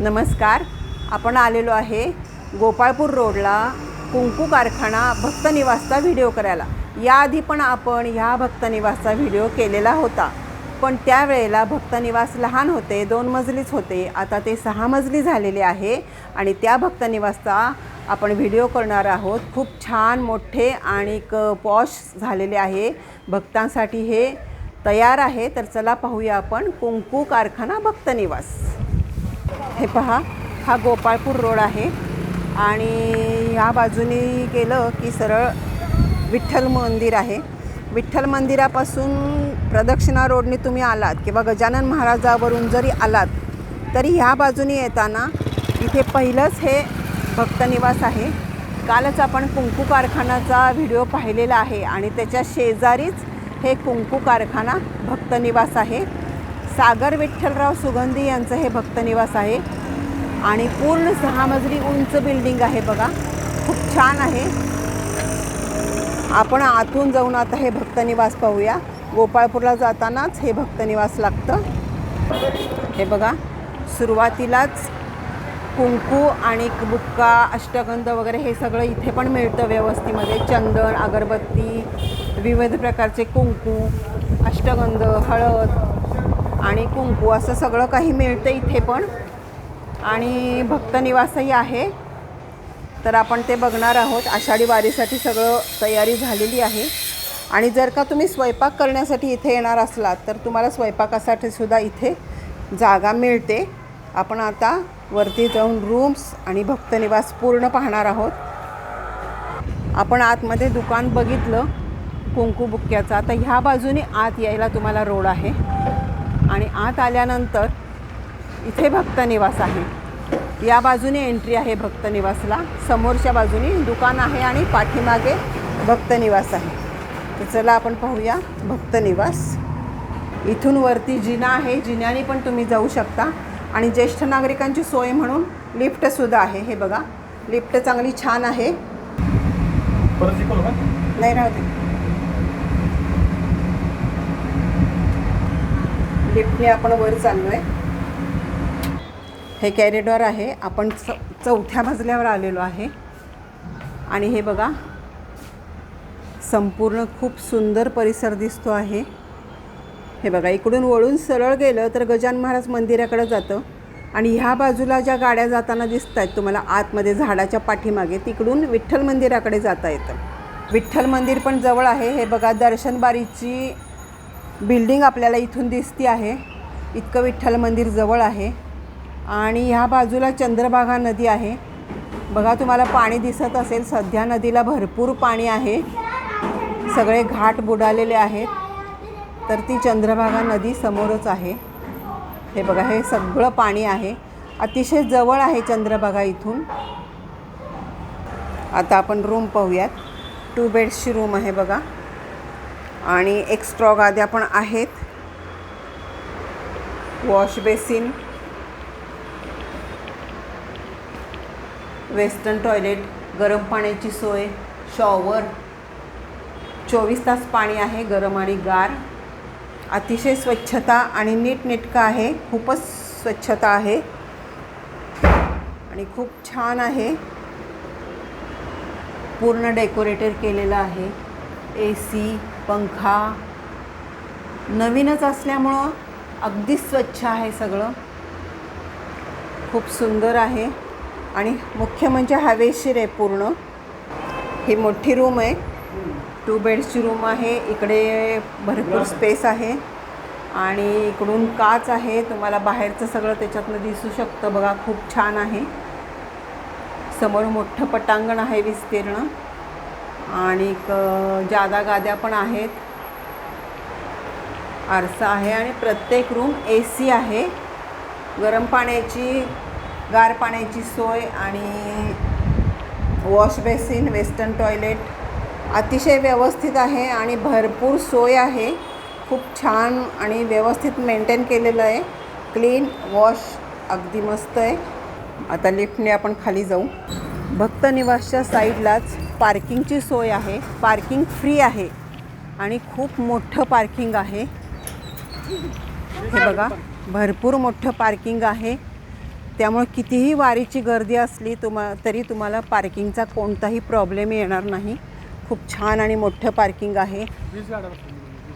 नमस्कार. आपण आलेलो आहे गोपाळपूर रोडला कुंकू कारखाना भक्तनिवासचा व्हिडिओ करायला. याआधी पण आपण ह्या भक्तनिवासचा व्हिडिओ केलेला होता. पण त्यावेळेला भक्तनिवास लहान होते दोन मजलीच होते. आता ते सहा मजली झालेले आहे आणि त्या भक्तनिवासचा आपण व्हिडिओ करणार आहोत. खूप छान मोठे आणि पॉश झालेले आहे. भक्तांसाठी हे तयार आहे. तर चला पाहूया आपण कुंकू कारखाना भक्तनिवास हे पहा हा गोपाळपूर रोड आहे. आणि ह्या बाजूने गेलं की सरळ विठ्ठल मंदिर आहे. विठ्ठल मंदिरापासून प्रदक्षिणा रोडने तुम्ही आलात किंवा गजानन महाराजावरून जरी आलात तरी ह्या बाजूने येताना इथे पहिलंच हे भक्तनिवास आहे. कालच आपण कुंकू कारखानाचा व्हिडिओ पाहिलेला आहे आणि त्याच्या शेजारीच हे कुंकू कारखाना भक्तनिवास आहे. सागर विठ्ठलराव सुगंधी यांचं हे भक्तनिवास आहे. आणि पूर्ण सहा मजली उंच बिल्डिंग आहे बघा. खूप छान आहे. आपण आतून जाऊन आता हे भक्तनिवास पाहूया. गोपाळपूरला जातानाच हे भक्तनिवास लागतं. हे बघा सुरुवातीलाच कुंकू आणि बुक्का अष्टगंध वगैरे हे सगळं इथे पण मिळतं व्यवस्थेमध्ये. चंदन अगरबत्ती विविध प्रकारचे कुंकू अष्टगंध हळद आणि कुंकू असं सगळं काही मिळतं इथे पण. आणि भक्तनिवासही आहे. तर आपण ते बघणार आहोत. आषाढी वारीसाठी सगळं तयारी झालेली आहे. आणि जर का तुम्ही स्वयंपाक करण्यासाठी इथे येणार असलात तर तुम्हाला स्वयंपाकासाठी सुद्धा इथे जागा मिळते. आपण आता वरती जाऊन रूम्स आणि भक्तनिवास पूर्ण पाहणार आहोत. आपण आतमध्ये दुकान बघितलं कुंकू बुक्क्याचं. आता ह्या बाजूने आत यायला तुम्हाला रोड आहे. आणि आत आल्यानंतर इथे भक्तनिवास आहे. या बाजूने एंट्री आहे भक्तनिवासला समोरच्या बाजूने दुकान आहे आणि पाठीमागे भक्तनिवास आहे. तर चला आपण पाहूया भक्तनिवास इथून वरती जिना आहे. जिन्याने पण तुम्ही जाऊ शकता. आणि ज्येष्ठ नागरिकांची सोय म्हणून लिफ्टसुद्धा आहे. हे बघा लिफ्ट चांगली छान आहे. नाही राहते लिफ्टने आपण वर चाललो आहे हे कॅरिडॉर आहे. आपण च चौथ्या मजल्यावर आलेलो आहे. आणि हे बघा संपूर्ण खूप सुंदर परिसर दिसतो आहे. हे बघा इकडून वळून सरळ गेलं तर गजान महाराज मंदिराकडे जातं. आणि ह्या बाजूला ज्या गाड्या जाताना दिसत आहेत तुम्हाला आतमध्ये झाडाच्या पाठीमागे तिकडून विठ्ठल मंदिराकडे जाता येतं. विठ्ठल मंदिर पण जवळ आहे. हे बघा दर्शनबारीची बिल्डिंग आपल्याला इथून दिसती आहे. इतकं विठ्ठल मंदिर जवळ आहे. आणि ह्या बाजूला चंद्रभागा नदी आहे. बघा तुम्हाला पाणी दिसत असेल. सध्या नदीला भरपूर पाणी आहे. सगळे घाट बुडालेले आहेत. तर ती चंद्रभागा नदी समोरच आहे. हे बघा हे सगळं पाणी आहे. अतिशय जवळ आहे चंद्रभागा इथून. आता आपण रूम पाहूयात. टू बेड्सची रूम आहे बघा. आणि एक्स्ट्रॉ गाद्या पण आहेत. वॉश बेसिन वेस्टर्न टॉयलेट गरम पाण्याची सोय शॉवर चोवीस तास पाणी आहे गरम आणि गार. अतिशय स्वच्छता आणि नीटनेटकं आहे खूपच स्वच्छता आहे. आणि खूप छान आहे. पूर्ण डेकोरेटर केलेलं आहे. ए सी पंखा नवीनच असल्यामुळं अगदी स्वच्छ आहे सगळं. खूप सुंदर आहे आणि मुख्य म्हणजे हवेशीर आहे पूर्ण. ही मोठी रूम आहे. टू बेड्सची रूम आहे. इकडे भरपूर स्पेस आहे आणि इकडून काच आहे. तुम्हाला बाहेरचं सगळं त्याच्यातनं दिसू शकतं. बघा खूप छान आहे. समोर मोठं पटांगण आहे विस्तीर्ण. आणि जादा गाद्या पण आहेत. आरसा आहे आणि प्रत्येक रूम ए सी आहे. गरम पाण्याची गार पाण्याची सोय आणि वॉश बेसिन वेस्टर्न टॉयलेट अतिशय व्यवस्थित आहे आणि भरपूर सोय आहे. खूप छान आणि व्यवस्थित मेंटेन केलेलं आहे. क्लीन वॉश अगदी मस्त आहे. आता लिफ्टने आपण खाली जाऊ. भक्तनिवासच्या साईडलाच पार्किंगची सोय आहे. पार्किंग फ्री आहे. आणि खूप मोठं पार्किंग आहे. हे बघा भरपूर मोठं पार्किंग आहे. त्यामुळे कितीही वारीची गर्दी असली तुमा तरी तुम्हाला पार्किंगचा कोणताही प्रॉब्लेम येणार नाही. खूप छान आणि मोठं पार्किंग आहे.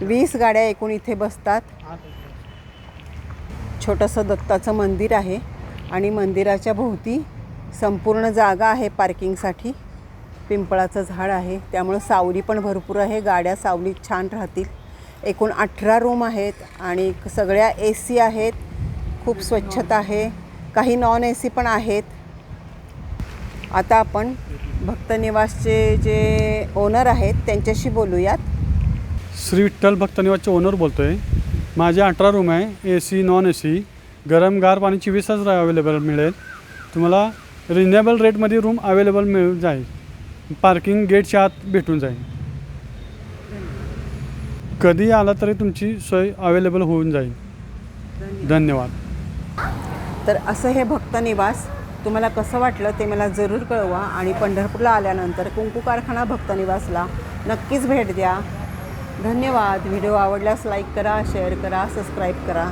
वीस गाड्या एकूण इथे बसतात. छोटंसं दत्ताचं मंदिर आहे. आणि मंदिराच्या भोवती संपूर्ण जागा आहे पार्किंगसाठी. पिंपळाचं झाड आहे. त्यामुळं सावली पण भरपूर आहे. गाड्या सावलीत छान राहतील. एकूण अठरा रूम आहेत आणि सगळ्या ए सी आहेत. खूप स्वच्छता आहे. काही नॉन ए सी पण आहेत. आता आपण भक्तनिवासचे जे ओनर आहेत त्यांच्याशी बोलूयात. श्री विठ्ठल भक्त निवासचे ओनर बोलतो आहे माझे अठरा रूम आहे. A C non A C गरम गार पाण्याची वीसच तास अवेलेबल मिळेल. तुम्हाला रिजनेबल रेटमध्ये रूम अवेलेबल मिळून जाईल. पार्किंग गेटच्या आत भेटून जाईल. कधी आला तरी तुमची सोय अवेलेबल होऊन जाईल. धन्यवाद. तर असं हे भक्तनिवास तुम्हाला कसं वाटलं ते मला जरूर कळवा आणि पंढरपूरला आल्यानंतर कुंकू कारखाना भक्तनिवासला नक्कीच भेट द्या. धन्यवाद. व्हिडिओ आवडल्यास लाईक करा शेअर करा सबस्क्राईब करा.